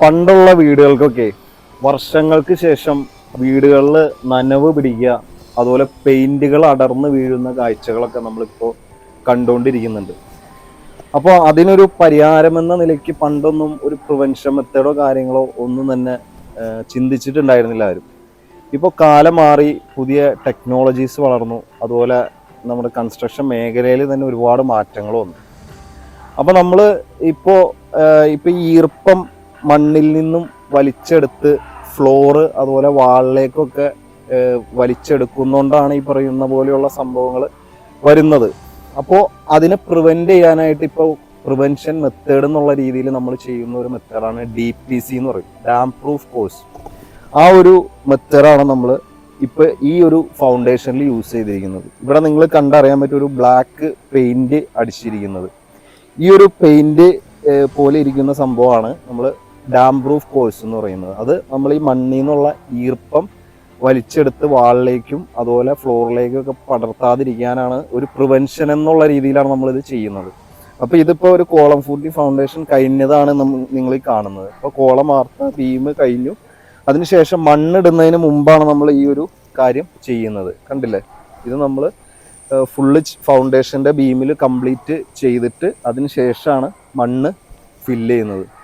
പണ്ടുള്ള വീടുകൾക്കൊക്കെ വർഷങ്ങൾക്ക് ശേഷം വീടുകളിൽ നനവ് പിടിക്കുക അതുപോലെ പെയിന്റുകൾ അടർന്ന് വീഴുന്ന കാഴ്ചകളൊക്കെ നമ്മളിപ്പോൾ കണ്ടുകൊണ്ടിരിക്കുന്നുണ്ട്. അപ്പോൾ അതിനൊരു പരിഹാരമെന്ന നിലയ്ക്ക് പണ്ടൊന്നും ഒരു പ്രിവെൻഷൻ മെത്തേഡോ കാര്യങ്ങളോ ഒന്നും തന്നെ ചിന്തിച്ചിട്ടുണ്ടായിരുന്നില്ല ആരും. ഇപ്പോൾ കാലം മാറി പുതിയ ടെക്നോളജീസ് വളർന്നു അതുപോലെ നമ്മുടെ കൺസ്ട്രക്ഷൻ മേഖലയിൽ തന്നെ ഒരുപാട് മാറ്റങ്ങൾ വന്നു. അപ്പോൾ നമ്മൾ ഇപ്പോൾ ഇപ്പോൾ ഈർപ്പം മണ്ണിൽ നിന്നും വലിച്ചെടുത്ത് ഫ്ലോറ് അതുപോലെ വാളിലേക്കൊക്കെ വലിച്ചെടുക്കുന്നോണ്ടാണ് ഈ പറയുന്ന പോലെയുള്ള സംഭവങ്ങൾ വരുന്നത്. അപ്പോൾ അതിനെ പ്രിവെന്റ് ചെയ്യാനായിട്ട് ഇപ്പോൾ പ്രിവെൻഷൻ മെത്തേഡ് എന്നുള്ള രീതിയിൽ നമ്മൾ ചെയ്യുന്ന ഒരു മെത്തേഡാണ് ഡി പി സി എന്ന് പറയും. ഡാം പ്രൂഫ് കോഴ്സ് ആ ഒരു മെത്തേഡാണ് നമ്മൾ ഇപ്പോൾ ഈ ഒരു ഫൗണ്ടേഷനിൽ യൂസ് ചെയ്തിരിക്കുന്നത്. ഇവിടെ നിങ്ങൾ കണ്ടറിയാൻ പറ്റിയ ഒരു ബ്ലാക്ക് പെയിന്റ് അടിച്ചിരിക്കുന്നത്. ഈ ഒരു പെയിന്റ് പോലെ ഇരിക്കുന്ന സംഭവമാണ് നമ്മൾ ഡാം പ്രൂഫ് കോഴ്സ് എന്ന് പറയുന്നത്. അത് നമ്മൾ ഈ മണ്ണിൽ നിന്നുള്ള ഈർപ്പം വലിച്ചെടുത്ത് വാളിലേക്കും അതുപോലെ ഫ്ലോറിലേക്കും ഒക്കെ പടർത്താതിരിക്കാനാണ് ഒരു പ്രിവെൻഷൻ എന്നുള്ള രീതിയിലാണ് നമ്മളിത് ചെയ്യുന്നത്. അപ്പോൾ ഇതിപ്പോ ഒരു കോളം ഫുഡി ഫൗണ്ടേഷൻ കഴിഞ്ഞതാണ് നിങ്ങൾ ഈ കാണുന്നത്. അപ്പോൾ കോളം വാർത്ത ബീം കഴിഞ്ഞു. അതിനുശേഷം മണ്ണിടുന്നതിന് മുമ്പാണ് നമ്മൾ ഈ ഒരു കാര്യം ചെയ്യുന്നത്. കണ്ടില്ലേ? ഇത് നമ്മൾ ഫുള്ള് ഫൗണ്ടേഷന്റെ ബീമിൽ കംപ്ലീറ്റ് ചെയ്തിട്ട് അതിന് ശേഷമാണ് മണ്ണ് ഫില്ല് ചെയ്യുന്നത്.